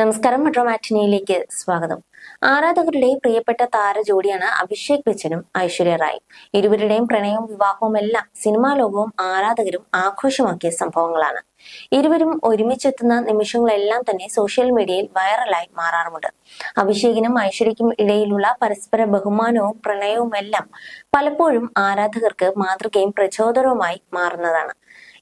നമസ്കാരം മെട്രോ മാറ്റിനിയിലേക്ക് സ്വാഗതം. ആരാധകരുടെ പ്രിയപ്പെട്ട താരജോഡിയാണ് അഭിഷേക് ബച്ചനും ഐശ്വര്യ റായും. ഇരുവരുടെയും പ്രണയവും വിവാഹവും എല്ലാം സിനിമാ ലോകവും ആരാധകരും ആഘോഷമാക്കിയ സംഭവങ്ങളാണ്. ഇരുവരും ഒരുമിച്ചെത്തുന്ന നിമിഷങ്ങളെല്ലാം തന്നെ സോഷ്യൽ മീഡിയയിൽ വൈറലായി മാറാറുമുണ്ട്. അഭിഷേകിനും ഐശ്വര്യയ്ക്കും ഇടയിലുള്ള പരസ്പര ബഹുമാനവും പ്രണയവും എല്ലാം പലപ്പോഴും ആരാധകർക്ക് മാതൃകയും പ്രചോദനവുമായി മാറുന്നതാണ്.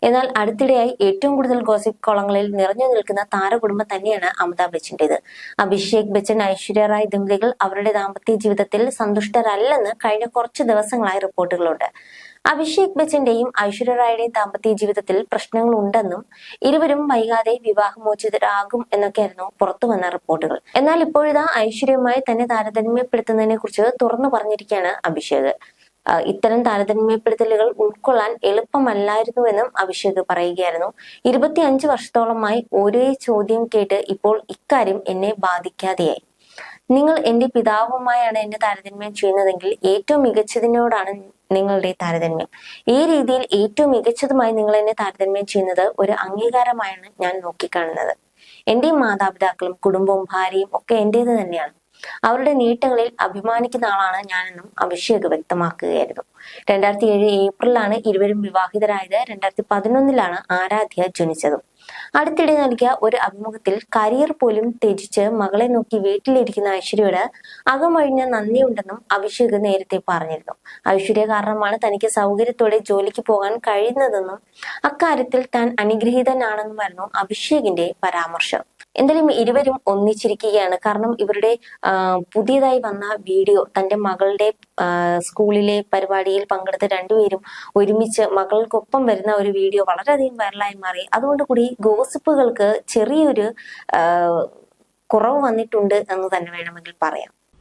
എന്നാൽ അടുത്തിടെയായി ഏറ്റവും കൂടുതൽ ഗോസിപ്പ് കോളങ്ങളിൽ നിറഞ്ഞു നിൽക്കുന്ന താരകുടുംബം തന്നെയാണ് അമിതാഭ് ബച്ചന്റേത്. അഭിഷേക് ബച്ചൻ ഐശ്വര്യ റായ് ദമ്പതികൾ അവരുടെ ദാമ്പത്യ ജീവിതത്തിൽ സന്തുഷ്ടരല്ലെന്ന് കഴിഞ്ഞ കുറച്ച് ദിവസങ്ങളായി റിപ്പോർട്ടുകളുണ്ട്. അഭിഷേക് ബച്ചന്റെയും ഐശ്വര്യ റായുടെയും ദാമ്പത്യ ജീവിതത്തിൽ പ്രശ്നങ്ങൾ ഉണ്ടെന്നും ഇരുവരും വൈകാതെ വിവാഹമോചിതരാകും എന്നൊക്കെയായിരുന്നു പുറത്തു വന്ന റിപ്പോർട്ടുകൾ. എന്നാൽ ഇപ്പോഴിതാ ഐശ്വര്യമായി തന്നെ താരതമ്യപ്പെടുത്തുന്നതിനെ കുറിച്ച് തുറന്നു പറഞ്ഞിരിക്കുകയാണ് അഭിഷേക്. ഇത്തരം താരതമ്യപ്പെടുത്തലുകൾ ഉൾക്കൊള്ളാൻ എളുപ്പമല്ലായിരുന്നുവെന്നും അഭിഷേക് പറയുകയായിരുന്നു. ഇരുപത്തിയഞ്ച് വർഷത്തോളമായി ഒരേ ചോദ്യം കേട്ട് ഇപ്പോൾ ഇക്കാര്യം എന്നെ ബാധിക്കാതെയായി. നിങ്ങൾ എന്റെ പിതാവുമായാണ് എന്നെ താരതമ്യം ചെയ്യുന്നതെങ്കിൽ ഏറ്റവും മികച്ചതിനോടാണ് നിങ്ങളുടെ താരതമ്യം. ഈ രീതിയിൽ ഏറ്റവും മികച്ചതുമായി നിങ്ങൾ എന്നെ താരതമ്യം ചെയ്യുന്നത് ഒരു അംഗീകാരമായാണ് ഞാൻ നോക്കിക്കാണുന്നത്. എന്റെ മാതാപിതാക്കളും കുടുംബവും ഭാര്യയും ഒക്കെ എന്റേത് തന്നെയാണ്. അവരുടെ നേട്ടങ്ങളിൽ അഭിമാനിക്കുന്ന ആളാണ് ഞാനെന്നും അഭിഷേക് വ്യക്തമാക്കുകയായിരുന്നു. രണ്ടായിരത്തി ഏഴ് ഏപ്രിലാണ് ഇരുവരും വിവാഹിതരായത്. രണ്ടായിരത്തി പതിനൊന്നിലാണ് ആരാധ്യ ജനിച്ചതും. അടുത്തിടെ നൽകിയ ഒരു അഭിമുഖത്തിൽ കരിയർ പോലും ത്യജിച്ച് മകളെ നോക്കി വീട്ടിലിരിക്കുന്ന ഐശ്വര്യയോട് അകമഴിഞ്ഞ നന്ദിയുണ്ടെന്നും അഭിഷേക് നേരത്തെ പറഞ്ഞിരുന്നു. ഐശ്വര്യ കാരണമാണ് തനിക്ക് സൗകര്യത്തോടെ ജോലിക്ക് പോകാൻ കഴിയുന്നതെന്നും അക്കാര്യത്തിൽ താൻ അനുഗ്രഹീതനാണെന്നുമായിരുന്നു അഭിഷേകിന്റെ പരാമർശം. എന്തായാലും ഇരുവരും ഒന്നിച്ചിരിക്കുകയാണ്. കാരണം ഇവരുടെ പുതിയതായി വന്ന വീഡിയോ തന്റെ മകളുടെ സ്കൂളിലെ പരിപാടിയിൽ പങ്കെടുത്ത രണ്ടുപേരും ഒരുമിച്ച് മകൾക്കൊപ്പം വരുന്ന ഒരു വീഡിയോ വളരെയധികം വൈറലായി മാറി. അതുകൊണ്ട് കൂടി ഗോസിപ്പുകൾക്ക് ചെറിയൊരു കുറവ് വന്നിട്ടുണ്ട് എന്ന് തന്നെ വേണമെങ്കിൽ പറയാം.